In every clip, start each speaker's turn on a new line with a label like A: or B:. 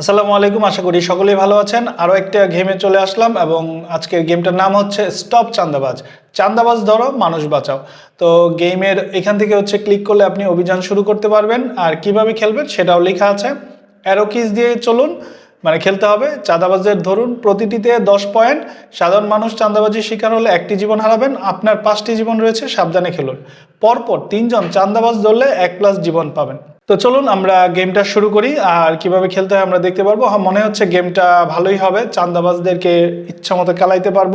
A: আসসালামু আলাইকুম, আশা করি সকলেই ভালো আছেন। আরও একটা গেমে চলে আসলাম এবং আজকের গেমটার নাম হচ্ছে স্টপ চান্দাবাজ। চান্দাবাজ ধরো, মানুষ বাঁচাও। তো গেমের এখান থেকে হচ্ছে ক্লিক করলে আপনি অভিযান শুরু করতে পারবেন। আর কীভাবে খেলবেন সেটাও লেখা আছে। অ্যারো কিস দিয়ে চলুন মানে খেলতে হবে। চাঁদাবাজের ধরুন, প্রতিটিতে দশ পয়েন্ট সাধারণ মানুষ চাঁদাবাজির শিকার হলে একটি জীবন হারাবেন। আপনার পাঁচটি জীবন রয়েছে, সাবধানে খেলুন। পরপর তিনজন চাঁদাবাজ ধরলে এক প্লাস জীবন পাবেন। তো চলুন আমরা গেমটা শুরু করি, আর কীভাবে খেলতে হয় আমরা দেখতে পারব। মনে হচ্ছে গেমটা ভালোই হবে, চাঁদাবাজদেরকে ইচ্ছা মতো চালাইতে পারব।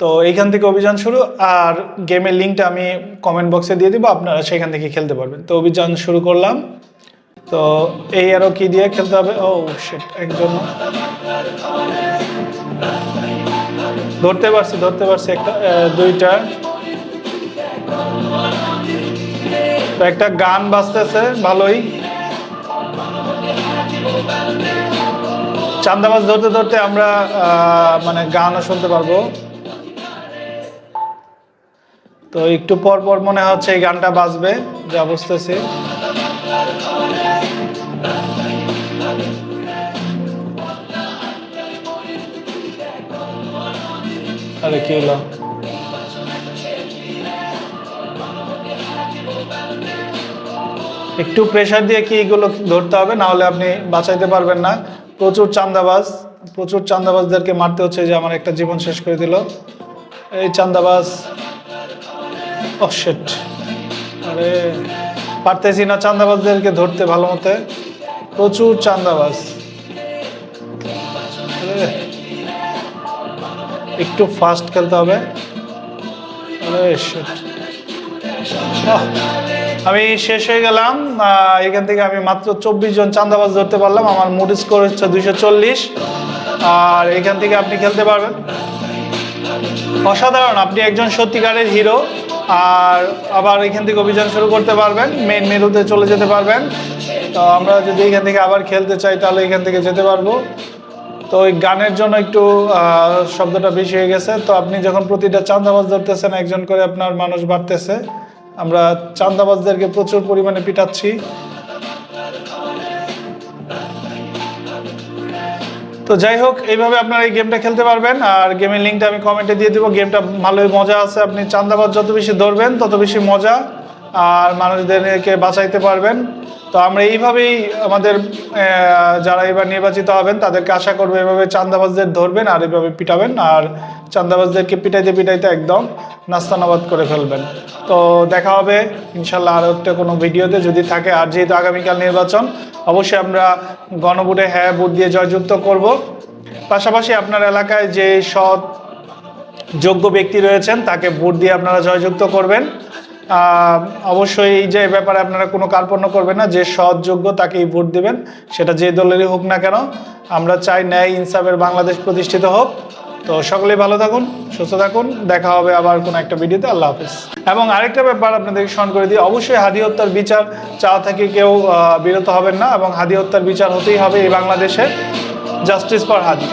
A: তো এইখান থেকে অভিযান শুরু, আর গেমের লিঙ্কটা আমি কমেন্ট বক্সে দিয়ে দিব, আপনারা সেখান থেকে খেলতে পারবেন। তো অভিযান শুরু করলাম। তো এই আরও কি দিয়ে খেলতে হবে। ও সেট একজন ধরতে পারছি ধরতে পারছি একটা দুইটা। একটা গান বাজতেছে, ভালোই। চান্দাবাজ ধরতে ধরতে আমরা মানে গানও শুনতে পারব। তো একটু পর পর মনে হচ্ছে এই গানটা বাজবে, যা বুঝতেছি। আরে কি হলো? একটু প্রেশার দিয়ে কি এগুলো ধরতে হবে? না হলে আপনি বাঁচাইতে পারবেন না। প্রচুর চান্দাবাজ, প্রচুর চান্দাবাজদেরকে মারতে হচ্ছে যে আমার একটা জীবন শেষ করে দিল। এই চান্দাবাজ শিট আরে, পারতেছি না চান্দাবাজদেরকে ধরতে ভালো মতে। প্রচুর চান্দাবাজ। একটু ফাস্ট খেলতে হবে। আরে আমি শেষ হয়ে গেলাম। এখান থেকে আমি মাত্র চব্বিশ জন চান্দাবাজ ধরতে পারলাম। আমার মুড স্কোর হচ্ছে দুইশো চল্লিশ। আর এখান থেকে আপনি খেলতে পারবেন। অসাধারণ, আপনি একজন সত্যিকারের হিরো। আর আবার এখান থেকে অভিযান শুরু করতে পারবেন। মেন মেরুতে চলে যেতে পারবেন। তো আমরা যদি এখান থেকে আবার খেলতে চাই, তাহলে এখান থেকে যেতে পারব। তো ওই গানের জন্য একটু শব্দটা বেশি হয়ে গেছে। তো আপনি যখন প্রতিটা চান্দাবাজ ধরতেছেন, একজন করে আপনার মানুষ বাড়তেছে। আমরা চান্দাবাজদেরকে প্রচুর পরিমাণে পিটাচ্ছি। তো যাই হোক, এইভাবে আপনারা এই গেমটা খেলতে পারবেন। আর গেমের লিঙ্কটা আমি কমেন্টে দিয়ে দিব। গেমটা ভালোই মজা আছে। আপনি চান্দাবাজ যত বেশি ধরবেন, তত বেশি মজা। আর মানুষদেরকে বাঁচাইতে পারবেন। তো আমরা এইভাবেই আমাদের যারা এবার নির্বাচিত হবেন, তাদেরকে আশা করব এভাবে চান্দাবাজদের ধরবেন আর এভাবে পিটাবেন আর চান্দাবাজদেরকে পিটাইতে পিটাইতে একদম নাস্তানাবাদ করে ফেলবেন। তো দেখা হবে, ইনশাল্লাহ আরও একটা কোনো ভিডিওতে যদি থাকে। আর যেহেতু আগামীকাল নির্বাচন, অবশ্যই আমরা গণভোটে হ্যাঁ ভোট দিয়ে জয়যুক্ত করব। পাশাপাশি আপনার এলাকায় যে সৎ, যোগ্য ব্যক্তি রয়েছেন, তাকে ভোট দিয়ে আপনারা জয়যুক্ত করবেন। অবশ্যই এই যে ব্যাপারে আপনারা কোনো কার্পণ্য করবেন না, যে সৎ যোগ্য তাকেই ভোট দেবেন, সেটা যে দলেরই হোক না কেন, আমরা চাই ন্যায় ইনসাফের বাংলাদেশ প্রতিষ্ঠিত হোক। তো সকলেই ভালো থাকুন, সুস্থ থাকুন, দেখা হবে আবার কোনো একটা ভিডিওতে, আল্লাহ হাফিজ। এবং আরেকটা ব্যাপার আপনাদেরকে স্মরণ করে দিই, অবশ্যই হাদি হত্যার বিচার চাওয়া থেকে কেউ বিরত হবেন না, এবং হাদি হত্যার বিচার হতেই হবে এই বাংলাদেশে। Justice for Hadi